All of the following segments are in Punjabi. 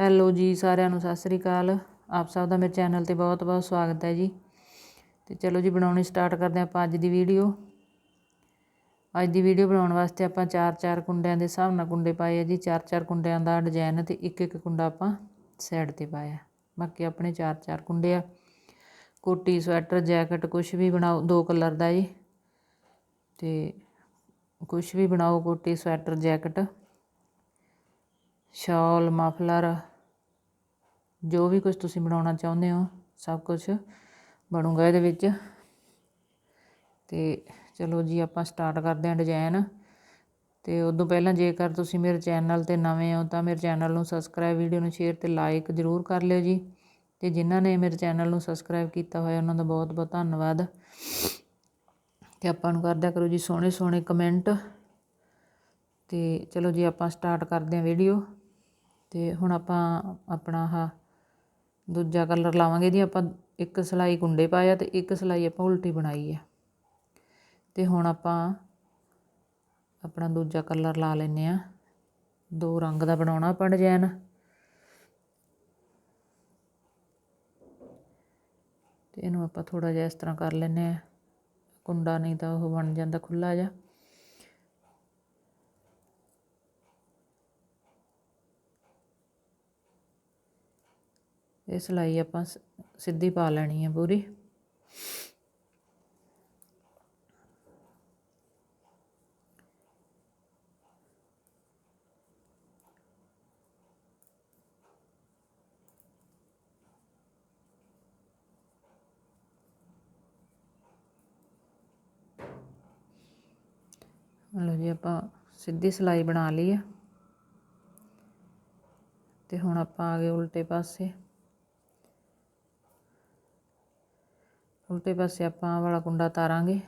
ਹੈਲੋ ਜੀ ਸਾਰਿਆਂ ਨੂੰ, ਸਤਿ ਸ੍ਰੀ ਅਕਾਲ। ਆਪ ਸਭ ਦਾ ਮੇਰੇ ਚੈਨਲ ਤੇ ਬਹੁਤ ਬਹੁਤ ਸਵਾਗਤ ਹੈ ਜੀ। ਤੇ ਚਲੋ ਜੀ, ਬਣਾਉਣੀ ਸਟਾਰਟ ਕਰਦੇ ਹਾਂ ਆਪਾਂ ਅੱਜ ਦੀ ਵੀਡੀਓ। ਅੱਜ ਦੀ ਵੀਡੀਓ ਬਣਾਉਣ ਵਾਸਤੇ ਆਪਾਂ ਚਾਰ ਚਾਰ ਕੁੰਡਿਆਂ ਦੇ ਹਿਸਾਬ ਨਾਲ ਕੁੰਡੇ ਪਾਏ ਆ ਜੀ। ਚਾਰ ਚਾਰ ਕੁੰਡਿਆਂ ਦਾ ਡਿਜ਼ਾਈਨ ਤੇ ਇੱਕ ਇੱਕ ਕੁੰਡਾ ਆਪਾਂ ਸਾਈਡ ਤੇ ਪਾਇਆ। ਬਾਕੀ ਆਪਣੇ ਚਾਰ ਚਾਰ ਕੁੰਡੇ ਆ। ਕੋਟੀ, ਸਵੈਟਰ, ਜੈਕਟ ਕੁਝ ਵੀ ਬਣਾਓ, ਦੋ ਕਲਰ ਦਾ ਜੀ। ਤੇ ਕੁਝ ਵੀ ਬਣਾਓ, ਕੋਟੀ, ਸਵੈਟਰ, ਜੈਕਟ। ਸ਼ਾਲ, ਮਫਲਰ, ਜੋ ਵੀ ਕੁਝ ਤੁਸੀਂ ਬਣਾਉਣਾ ਚਾਹੁੰਦੇ ਹੋ, ਸਭ ਕੁਝ ਬਣੂਗਾ ਇਹਦੇ ਵਿੱਚ। ਤੇ ਚਲੋ ਜੀ, ਆਪਾਂ ਸਟਾਰਟ ਕਰਦੇ ਹਾਂ ਡਿਜ਼ਾਈਨ ਤੇ ਉਦੋਂ ਪਹਿਲਾਂ ਜੇਕਰ ਤੁਸੀਂ ਮੇਰੇ ਚੈਨਲ ਤੇ ਨਵੇਂ ਹੋ, ਤਾਂ ਮੇਰੇ ਚੈਨਲ ਨੂੰ ਸਬਸਕ੍ਰਾਈਬ ਵੀਡੀਓ ਨੂੰ ਸ਼ੇਅਰ ਤੇ ਲਾਈਕ ਜ਼ਰੂਰ ਕਰ ਲਿਓ ਜੀ। ਤੇ ਜਿਨ੍ਹਾਂ ਨੇ ਮੇਰੇ ਚੈਨਲ ਨੂੰ ਸਬਸਕ੍ਰਾਈਬ ਕੀਤਾ ਹੋਇਆ, ਉਹਨਾਂ ਦਾ ਬਹੁਤ ਬਹੁਤ ਧੰਨਵਾਦ। ਤੇ ਆਪਾਂ ਨੂੰ ਕਰਦਿਆ ਕਰੋ ਜੀ ਸੋਹਣੇ ਸੋਹਣੇ ਕਮੈਂਟ ਤੇ ਚਲੋ ਜੀ, ਆਪਾਂ ਸਟਾਰਟ ਕਰਦੇ ਹਾਂ ਵੀਡੀਓ ਅਤੇ ਹੁਣ ਆਪਾਂ ਆਪਣਾ ਆਹ ਦੂਜਾ ਕਲਰ ਲਾਵਾਂਗੇ ਜੀ, ਆਪਾਂ ਇੱਕ ਸਿਲਾਈ ਕੁੰਡੇ ਪਾਇਆ ਅਤੇ ਇੱਕ ਸਿਲਾਈ ਆਪਾਂ ਉਲਟੀ ਬਣਾਈ ਹੈ ਅਤੇ ਹੁਣ ਆਪਾਂ ਆਪਣਾ ਦੂਜਾ ਕਲਰ ਲਾ ਲੈਂਦੇ ਆ। ਦੋ ਰੰਗ ਦਾ ਬਣਾਉਣਾ ਆਪਾਂ ਡਿਜ਼ਾਈਨ ਤੇ ਇਹਨੂੰ ਆਪਾਂ ਥੋੜਾ ਜਿਹਾ ਇਸ ਤਰ੍ਹਾਂ ਕਰ ਲੈਨੇ ਆ। ਕੁੰਡਾ ਨਹੀਂ ਤਾਂ ਉਹ ਬਣ ਜਾਂਦਾ ਖੁੱਲਾ ਜਿਹਾ। ਇਹ ਸਲਾਈ ਆਪਾਂ ਸਿੱਧੀ ਪਾ ਲੈਣੀ ਹੈ ਪੂਰੀ। ਲਓ ਜੀ, ਆਪਾਂ ਸਿੱਧੀ ਸਲਾਈ ਬਣਾ ਲਈ ਹੈ ਤੇ ਹੁਣ ਆਪਾਂ ਆ ਗਏ ਉਲਟੇ ਪਾਸੇ। ਉਲਟੇ ਪਾਸੇ ਆਪਾਂ ਵਾਲਾ ਕੁੰਡਾ ਤਾਰਾਂਗੇ।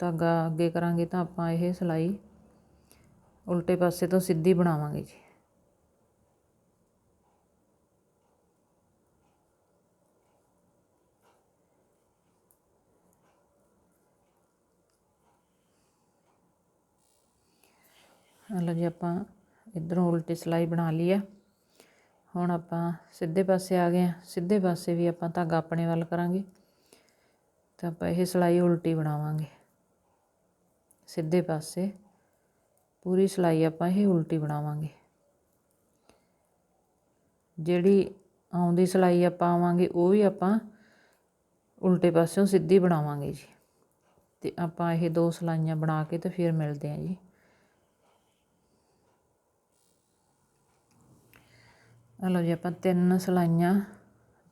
ਧਾਗਾ ਅੱਗੇ ਕਰਾਂਗੇ ਤਾਂ ਆਪਾਂ ਇਹ ਸਲਾਈ ਉਲਟੇ ਪਾਸੇ ਤੋਂ ਸਿੱਧੀ ਬਣਾਵਾਂਗੇ ਜੀ। ਲਓ ਜੀ, ਆਪਾਂ ਇਧਰੋਂ ਉਲਟੀ ਸਲਾਈ ਬਣਾ ਲਈ ਆ। ਹੁਣ ਆਪਾਂ ਸਿੱਧੇ ਪਾਸੇ ਆ ਗਏ ਆ ਸਿੱਧੇ ਪਾਸੇ ਵੀ ਆਪਾਂ ਧਾਗਾ ਆਪਣੇ ਵੱਲ ਕਰਾਂਗੇ। ਤਾਂ ਆਪਾਂ ਇਹ ਸਲਾਈ ਉਲਟੀ ਬਣਾਵਾਂਗੇ। ਸਿੱਧੇ ਪਾਸੇ ਪੂਰੀ ਸਲਾਈ ਆਪਾਂ ਇਹ ਉਲਟੀ ਬਣਾਵਾਂਗੇ। ਜਿਹੜੀ ਆਉਂਦੀ ਸਲਾਈ ਆਪਾਂ ਆਵਾਂਗੇ, ਉਹ ਵੀ ਆਪਾਂ ਉਲਟੇ ਪਾਸਿਓਂ ਸਿੱਧੀ ਬਣਾਵਾਂਗੇ ਜੀ। ਤੇ ਆਪਾਂ ਇਹ ਦੋ ਸਲਾਈਆਂ ਬਣਾ ਕੇ ਤੇ ਫਿਰ ਮਿਲਦੇ ਆਂ ਜੀ। ਲਓ ਜੀ ਆਪਾਂ ਤਿੰਨ ਸਲਾਈਆਂ,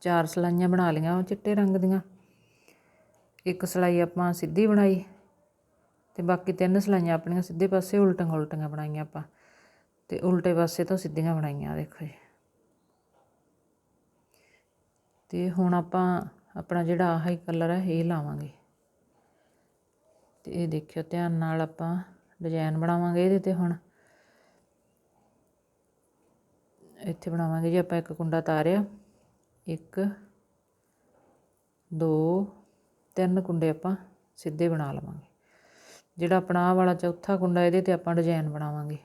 ਚਾਰ ਸਲਾਈਆਂ ਬਣਾ ਲਈਆਂ ਉਹ ਚਿੱਟੇ ਰੰਗ ਦੀਆਂ। ਇੱਕ ਸਲਾਈ ਆਪਾਂ ਸਿੱਧੀ ਬਣਾਈ ਤੇ ਬਾਕੀ ਤਿੰਨ ਸਲਾਈਆਂ ਆਪਣੀਆਂ ਸਿੱਧੇ ਪਾਸੇ ਉਲਟੀਆਂ ਉਲਟੀਆਂ ਬਣਾਈਆਂ ਆਪਾਂ ਤੇ ਉਲਟੇ ਪਾਸੇ ਤੋਂ ਸਿੱਧੀਆਂ ਬਣਾਈਆਂ ਦੇਖੋ ਜੀ। ਤੇ ਹੁਣ ਆਪਾਂ ਆਪਣਾ ਜਿਹੜਾ ਆਹ ਹੀ ਕਲਰ ਹੈ ਇਹ ਲਾਵਾਂਗੇ। ਤੇ ਇਹ ਦੇਖਿਓ ਧਿਆਨ ਨਾਲ ਆਪਾਂ ਡਿਜ਼ਾਈਨ ਬਣਾਵਾਂਗੇ ਇਹਦੇ ਤੇ ਹੁਣ। ਇੱਥੇ ਬਣਾਵਾਂਗੇ ਜੀ ਆਪਾਂ ਇੱਕ ਕੁੰਡਾ ਤਾਰਿਆ, ਇੱਕ, ਦੋ, ਤਿੰਨ ਕੁੰਡੇ ਆਪਾਂ ਸਿੱਧੇ ਬਣਾ ਲਵਾਂਗੇ। ਜਿਹੜਾ ਆਪਣਾ ਆਹ ਵਾਲਾ ਚੌਥਾ ਕੁੰਡਾ ਇਹਦੇ ਤੇ ਆਪਾਂ ਡਿਜ਼ਾਈਨ ਬਣਾਵਾਂਗੇ।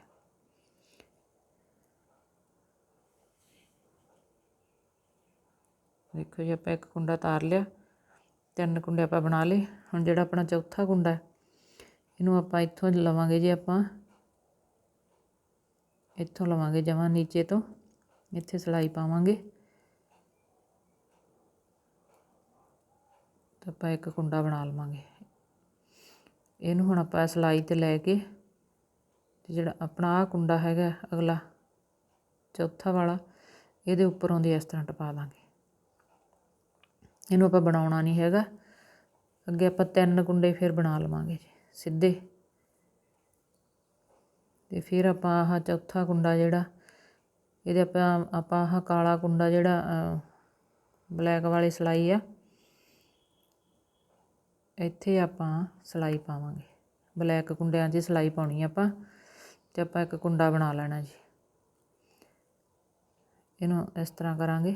ਦੇਖੋ ਜੀ ਆਪਾਂ ਇੱਕ ਕੁੰਡਾ ਤਾਰ ਲਿਆ, ਤਿੰਨ ਕੁੰਡੇ ਆਪਾਂ ਬਣਾ ਲਏ। ਹੁਣ ਜਿਹੜਾ ਆਪਣਾ ਚੌਥਾ ਕੁੰਡਾ, ਇਹਨੂੰ ਆਪਾਂ ਇੱਥੋਂ ਲਵਾਂਗੇ ਜੀ ਆਪਾਂ, ਇੱਥੋਂ ਲਵਾਂਗੇ ਜਮਾਂ ਨੀਚੇ ਤੋਂ। ਇੱਥੇ ਸਲਾਈ ਪਾਵਾਂਗੇ। ਤਾਂ ਆਪਾਂ ਇੱਕ ਕੁੰਡਾ ਬਣਾ ਲਵਾਂਗੇ। ਇਹਨੂੰ ਹੁਣ ਆਪਾਂ ਸਲਾਈ ਤੇ ਲੈ ਕੇ ਤੇ ਜਿਹੜਾ ਆਪਣਾ ਆ ਕੁੰਡਾ ਹੈਗਾ ਅਗਲਾ, ਚੌਥਾ ਵਾਲਾ, ਇਹਦੇ ਉੱਪਰੋਂ ਦੀ ਇਸ ਤਰ੍ਹਾਂ ਟਪਾ ਦਾਂਗੇ। ਇਹਨੂੰ ਆਪਾਂ ਬਣਾਉਣਾ ਨਹੀਂ ਹੈਗਾ। ਅੱਗੇ ਆਪਾਂ ਤਿੰਨ ਕੁੰਡੇ ਫਿਰ ਬਣਾ ਲਵਾਂਗੇ ਜੀ, ਸਿੱਧੇ। ਤੇ ਫਿਰ ਆਪਾਂ ਆਹ ਚੌਥਾ ਕੁੰਡਾ ਜਿਹੜਾ ਇਹਦੇ ਆਪਾਂ ਆਪਾਂ ਆਹ ਕਾਲਾ ਕੁੰਡਾ ਜਿਹੜਾ ਬਲੈਕ ਵਾਲੀ ਸਲਾਈ ਆ, ਇੱਥੇ ਆਪਾਂ ਸਲਾਈ ਪਾਵਾਂਗੇ। ਬਲੈਕ ਕੁੰਡਿਆਂ 'ਚ ਸਲਾਈ ਪਾਉਣੀ ਆਪਾਂ, ਤੇ ਆਪਾਂ ਇੱਕ ਕੁੰਡਾ ਬਣਾ ਲੈਣਾ ਜੀ। ਇਹਨੂੰ ਇਸ ਤਰ੍ਹਾਂ ਕਰਾਂਗੇ,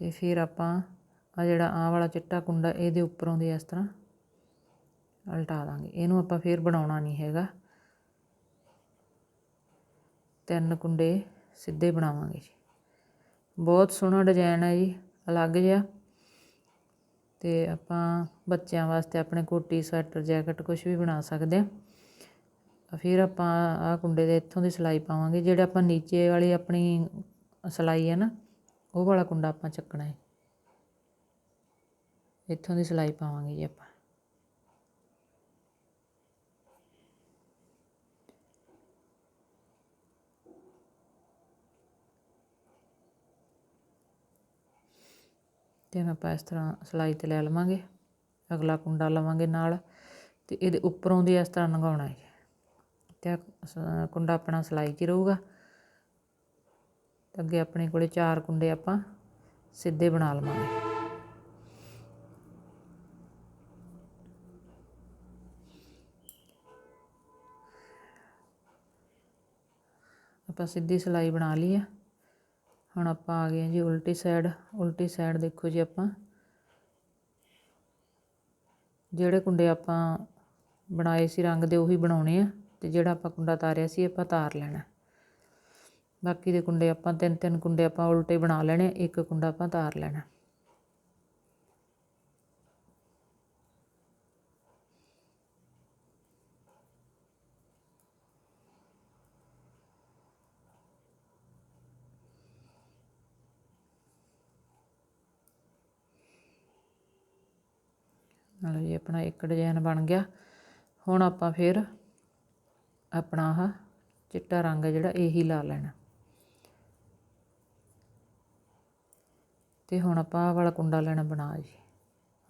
ਤੇ ਫਿਰ ਆਪਾਂ ਆ ਜਿਹੜਾ ਆਹ ਵਾਲਾ ਚਿੱਟਾ ਕੁੰਡਾ, ਇਹਦੇ ਉੱਪਰੋਂ ਦੀ ਇਸ ਤਰ੍ਹਾਂ ਉਲਟਾ ਦਾਂਗੇ। ਇਹਨੂੰ ਆਪਾਂ ਫਿਰ ਬਣਾਉਣਾ ਨਹੀਂ ਹੈਗਾ। ਤਿੰਨ ਕੁੰਡੇ ਸਿੱਧੇ ਬਣਾਵਾਂਗੇ ਜੀ। ਬਹੁਤ ਸੋਹਣਾ ਡਿਜ਼ਾਈਨ ਹੈ ਜੀ, ਅਲੱਗ ਜਿਹਾ। ਤੇ ਆਪਾਂ ਬੱਚਿਆਂ ਵਾਸਤੇ ਆਪਣੇ ਕੋਟੀ, ਸਵੈਟਰ, ਜੈਕਟ ਕੁਝ ਵੀ ਬਣਾ ਸਕਦੇ ਆ ਫਿਰ ਆਪਾਂ ਆ ਕੁੰਡੇ ਦੇ ਇੱਥੋਂ ਦੀ ਸਿਲਾਈ ਪਾਵਾਂਗੇ, ਜਿਹੜੇ ਆਪਾਂ ਨੀਚੇ ਵਾਲੀ ਆਪਣੀ ਸਿਲਾਈ ਹੈ ਨਾ, ਉਹ ਵਾਲਾ ਕੁੰਡਾ ਆਪਾਂ ਚੱਕਣਾ ਹੈ। ਇੱਥੋਂ ਦੀ ਸਿਲਾਈ ਪਾਵਾਂਗੇ ਜੀ ਆਪਾਂ। ਅਤੇ ਆਪਾਂ ਇਸ ਤਰ੍ਹਾਂ ਸਿਲਾਈ ਤੇ ਲੈ ਲਵਾਂਗੇ, ਅਗਲਾ ਕੁੰਡਾ ਲਵਾਂਗੇ ਨਾਲ ਅਤੇ ਇਹਦੇ ਉੱਪਰੋਂ ਦੀ ਇਸ ਤਰ੍ਹਾਂ ਲੰਘਾਉਣਾ ਹੈ। ਅਤੇ ਕੁੰਡਾ ਆਪਣਾ ਸਿਲਾਈ 'ਚ ਰਹੂਗਾ। ਅੱਗੇ ਆਪਣੇ ਕੋਲੇ ਚਾਰ ਕੁੰਡੇ ਆਪਾਂ ਸਿੱਧੇ ਬਣਾ ਲਵਾਂਗੇ। ਆਪਾਂ ਸਿੱਧੀ ਸਿਲਾਈ ਬਣਾ ਲਈ ਆ। ਹੁਣ ਆਪਾਂ ਆ ਗਏ ਜੀ ਉਲਟੀ ਸਾਈਡ ਉਲਟੀ ਸਾਈਡ ਦੇਖੋ ਜੀ ਆਪਾਂ। ਜਿਹੜੇ ਕੁੰਡੇ ਆਪਾਂ ਬਣਾਏ ਸੀ ਰੰਗ ਦੇ ਉਹੀ ਬਣਾਉਣੇ ਆ ਤੇ ਜਿਹੜਾ ਆਪਾਂ ਕੁੰਡਾ ਤਾਰਿਆ ਸੀ ਆਪਾਂ ਤਾਰ ਲੈਣਾ। ਬਾਕੀ ਦੇ ਕੁੰਡੇ ਆਪਾਂ ਤਿੰਨ ਤਿੰਨ ਕੁੰਡੇ ਆਪਾਂ ਉਲਟੇ ਬਣਾ ਲੈਣੇ, ਇੱਕ ਕੁੰਡਾ ਆਪਾਂ ਤਾਰ ਲੈਣਾ। ਨਾਲ ਜੀ ਆਪਣਾ ਇੱਕ ਡਿਜ਼ਾਈਨ ਬਣ ਗਿਆ, ਹੁਣ ਆਪਾਂ ਫਿਰ ਆਪਣਾ ਆਹ ਚਿੱਟਾ ਰੰਗ ਜਿਹੜਾ ਇਹੀ ਲਾ ਲੈਣਾ। ਤੇ ਹੁਣ ਆਪਾਂ ਆਹ ਵਾਲਾ ਕੁੰਡਾ ਲੈਣਾ ਬਣਾ ਜੀ।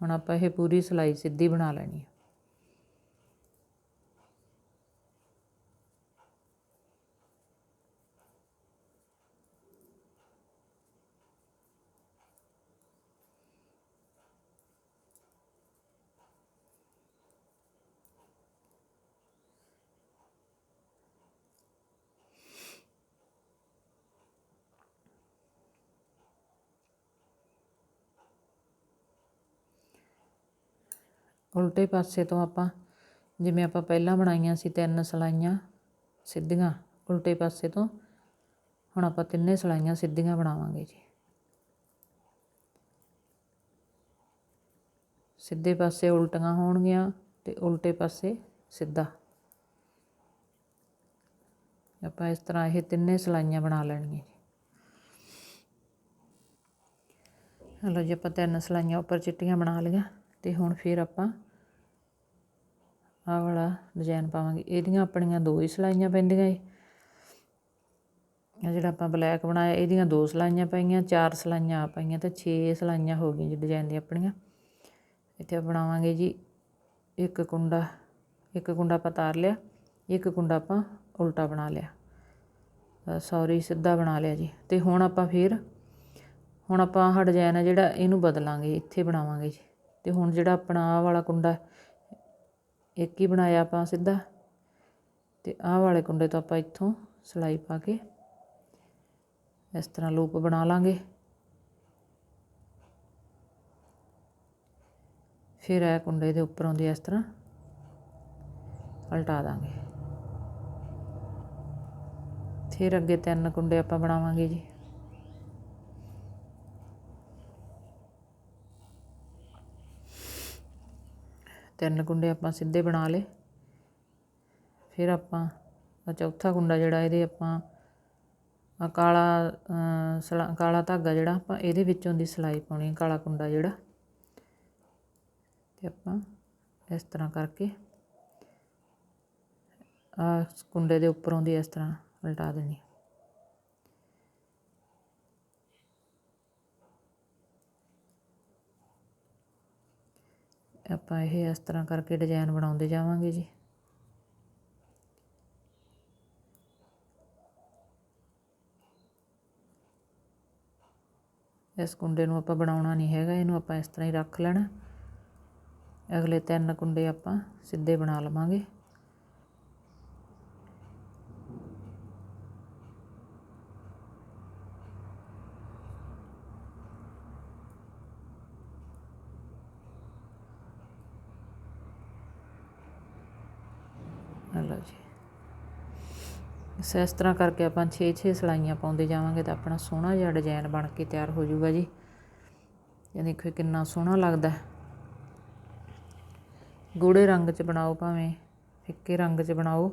ਹੁਣ ਆਪਾਂ ਇਹ ਪੂਰੀ ਸਲਾਈ ਸਿੱਧੀ ਬਣਾ ਲੈਣੀ ਹੈ ਉਲਟੇ ਪਾਸੇ ਤੋਂ ਆਪਾਂ, ਜਿਵੇਂ ਆਪਾਂ ਪਹਿਲਾਂ ਬਣਾਈਆਂ ਸੀ ਤਿੰਨ ਸਲਾਈਆਂ ਸਿੱਧੀਆਂ, ਉਲਟੇ ਪਾਸੇ ਤੋਂ ਹੁਣ ਆਪਾਂ ਤਿੰਨੇ ਸਲਾਈਆਂ ਸਿੱਧੀਆਂ ਬਣਾਵਾਂਗੇ ਜੀ। ਸਿੱਧੇ ਪਾਸੇ ਉਲਟੀਆਂ ਹੋਣਗੀਆਂ ਤੇ ਉਲਟੇ ਪਾਸੇ ਸਿੱਧਾ। ਆਪਾਂ ਇਸ ਤਰ੍ਹਾਂ ਇਹ ਤਿੰਨੇ ਸਲਾਈਆਂ ਬਣਾ ਲੈਣੀਆਂ ਜੀ। ਹਲੋ ਜੀ, ਆਪਾਂ ਤਿੰਨ ਸਲਾਈਆਂ ਉੱਪਰ ਚਿੱਟੀਆਂ ਬਣਾ ਲਈਆਂ। ਤੇ ਹੁਣ ਫਿਰ ਆਪਾਂ ਆਹ ਵਾਲਾ ਡਿਜ਼ਾਈਨ ਪਾਵਾਂਗੇ। ਇਹਦੀਆਂ ਆਪਣੀਆਂ ਦੋ ਹੀ ਸਲਾਈਆਂ ਪੈਂਦੀਆਂ ਏ। ਆ ਜਿਹੜਾ ਆਪਾਂ ਬਲੈਕ ਬਣਾਇਆ, ਇਹਦੀਆਂ ਦੋ ਸਲਾਈਆਂ ਪਾਈਆਂ, ਚਾਰ ਸਲਾਈਆਂ ਆ ਪਾਈਆਂ ਤੇ 6 ਸਲਾਈਆਂ ਹੋ ਗਈਆਂ ਜੀ ਡਿਜ਼ਾਈਨ ਦੀਆਂ ਆਪਣੀਆਂ। ਇੱਥੇ ਬਣਾਵਾਂਗੇ ਜੀ ਇੱਕ ਕੁੰਡਾ ਇੱਕ ਕੁੰਡਾ ਆਪਾਂ ਤਾਰ ਲਿਆ, ਇੱਕ ਕੁੰਡਾ ਆਪਾਂ ਉਲਟਾ ਬਣਾ ਲਿਆ। ਸੌਰੀ ਸਿੱਧਾ ਬਣਾ ਲਿਆ ਜੀ। ਤੇ ਹੁਣ ਆਪਾਂ ਫਿਰ, ਹੁਣ ਆਪਾਂ ਆਹ ਡਿਜ਼ਾਈਨ ਆ ਜਿਹੜਾ ਇਹਨੂੰ ਬਦਲਾਂਗੇ, ਇੱਥੇ ਬਣਾਵਾਂਗੇ ਜੀ। ਅਤੇ ਹੁਣ ਜਿਹੜਾ ਆਪਣਾ ਆਹ ਵਾਲਾ ਕੁੰਡਾ ਇੱਕ ਹੀ ਬਣਾਇਆ ਆਪਾਂ ਸਿੱਧਾ। ਅਤੇ ਆਹ ਵਾਲੇ ਕੁੰਡੇ ਤੋਂ ਆਪਾਂ ਇੱਥੋਂ ਸਲਾਈ ਪਾ ਕੇ ਇਸ ਤਰ੍ਹਾਂ ਲੂਪ ਬਣਾ ਲਾਂਗੇ। ਫਿਰ ਇਹ ਕੁੰਡੇ ਦੇ ਉੱਪਰੋਂ ਦੀ ਇਸ ਤਰ੍ਹਾਂ ਉਲਟਾ ਦਾਂਗੇ। ਫਿਰ ਅੱਗੇ ਤਿੰਨ ਕੁੰਡੇ ਆਪਾਂ ਬਣਾਵਾਂਗੇ ਜੀ। ਤਿੰਨ ਕੁੰਡੇ ਆਪਾਂ ਸਿੱਧੇ ਬਣਾ ਲਏ। ਫਿਰ ਆਪਾਂ ਚੌਥਾ ਕੁੰਡਾ ਜਿਹੜਾ ਇਹਦੇ ਆਪਾਂ ਆ ਕਾਲਾ ਕਾਲਾ ਧਾਗਾ ਜਿਹੜਾ ਆਪਾਂ ਇਹਦੇ ਵਿੱਚੋਂ ਦੀ ਸਿਲਾਈ ਪਾਉਣੀ ਕਾਲਾ ਕੁੰਡਾ ਜਿਹੜਾ। ਤੇ ਆਪਾਂ ਇਸ ਤਰ੍ਹਾਂ ਕਰਕੇ ਆ ਕੁੰਡੇ ਦੇ ਉੱਪਰੋਂ ਦੀ ਇਸ ਤਰ੍ਹਾਂ ਉਲਟਾ ਦੇਣੀ। ਆਪਾਂ ਇਹ ਇਸ ਤਰ੍ਹਾਂ ਕਰਕੇ ਡਿਜ਼ਾਈਨ ਬਣਾਉਂਦੇ ਜਾਵਾਂਗੇ ਜੀ। ਇਸ ਕੁੰਡੇ ਨੂੰ ਆਪਾਂ ਬਣਾਉਣਾ ਨਹੀਂ ਹੈਗਾ, ਇਹਨੂੰ ਆਪਾਂ ਇਸ ਤਰ੍ਹਾਂ ਹੀ ਰੱਖ ਲੈਣਾ। ਅਗਲੇ ਤਿੰਨ ਕੁੰਡੇ ਆਪਾਂ ਸਿੱਧੇ ਬਣਾ ਲਵਾਂਗੇ। ਲਓ ਇਸ ਤਰ੍ਹਾਂ ਕਰਕੇ ਆਪਾਂ 6-6 ਸਲਾਈਆਂ ਪਾਉਂਦੇ ਜਾਵਾਂਗੇ ਤਾਂ ਆਪਣਾ ਸੋਹਣਾ ਜਿਹਾ ਡਿਜ਼ਾਈਨ ਬਣ ਕੇ ਤਿਆਰ ਹੋ ਜਾਊਗਾ ਜੀ। ਇਹ ਦੇਖੋ ਕਿੰਨਾ ਸੋਹਣਾ ਲੱਗਦਾ ਗੂੜੇ ਰੰਗ 'ਚ ਬਣਾਓ ਭਾਵੇਂ, ਫਿੱਕੇ ਰੰਗ 'ਚ ਬਣਾਓ।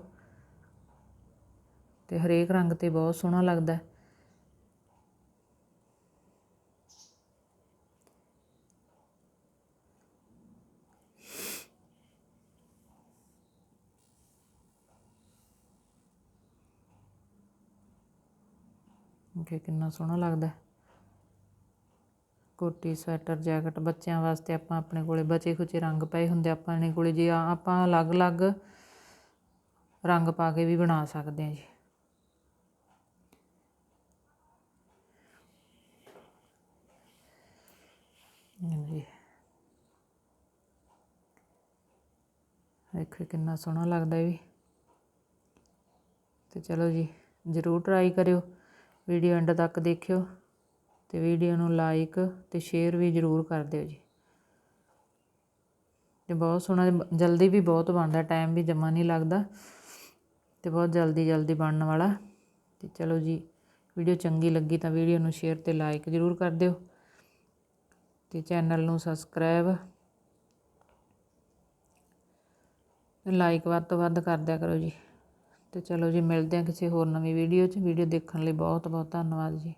ਤੇ ਹਰੇਕ ਰੰਗ ਤੇ ਬਹੁਤ ਸੋਹਣਾ ਲੱਗਦਾ ਕਿ ਕਿੰਨਾ ਸੋਹਣਾ ਲੱਗਦਾ ਕੋਟੀ, ਸਵੈਟਰ, ਜੈਕਟ ਬੱਚਿਆਂ ਵਾਸਤੇ ਆਪਾਂ ਆਪਣੇ ਕੋਲੇ ਬਚੇ ਖੁਚੇ ਰੰਗ ਪਏ ਹੁੰਦੇ ਆਪਾਂ ਨੇ ਕੋਲੇ ਜੇ ਆਪਾਂ ਅਲੱਗ-ਅਲੱਗ ਰੰਗ ਪਾ ਕੇ ਵੀ ਬਣਾ ਸਕਦੇ ਹਾਂ ਜੀ। ਹਾਂਜੀ। ਦੇਖੋ ਕਿੰਨਾ ਸੋਹਣਾ ਲੱਗਦਾ ਵੀ। ਤੇ ਚਲੋ ਜੀ, ਜ਼ਰੂਰ ਟਰਾਈ ਕਰਿਓ। ਵੀਡੀਓ ਐਂਡ ਤੱਕ ਦੇਖਿਓ ਤੇ ਵੀਡੀਓ ਨੂੰ ਲਾਈਕ ਤੇ ਸ਼ੇਅਰ ਵੀ ਜ਼ਰੂਰ ਕਰ ਦਿਓ ਜੀ। ਤੇ ਬਹੁਤ ਸੋਹਣਾ ਜਲਦੀ ਵੀ ਬਹੁਤ ਬਣਦਾ, ਟਾਈਮ ਵੀ ਜਮਾ ਨਹੀਂ ਲੱਗਦਾ ਤੇ ਬਹੁਤ ਜਲਦੀ ਜਲਦੀ ਬਣਨ ਵਾਲਾ। ਤੇ ਚਲੋ ਜੀ, ਵੀਡੀਓ ਚੰਗੀ ਲੱਗੀ ਤਾਂ ਵੀਡੀਓ ਨੂੰ ਸ਼ੇਅਰ ਤੇ ਲਾਈਕ ਜ਼ਰੂਰ ਕਰ ਦਿਓ ਤੇ ਚੈਨਲ ਨੂੰ ਸਬਸਕ੍ਰਾਈਬ ਲਾਈਕ ਵੱਧ ਤੋਂ ਵੱਧ ਕਰ ਦਿਆ ਕਰੋ ਜੀ। ਅਤੇ ਚਲੋ ਜੀ ਮਿਲਦੇ ਹਾਂ ਕਿਸੇ ਹੋਰ ਨਵੀਂ ਵੀਡੀਓ 'ਚ। ਵੀਡੀਓ ਦੇਖਣ ਲਈ ਬਹੁਤ ਬਹੁਤ ਧੰਨਵਾਦ ਜੀ।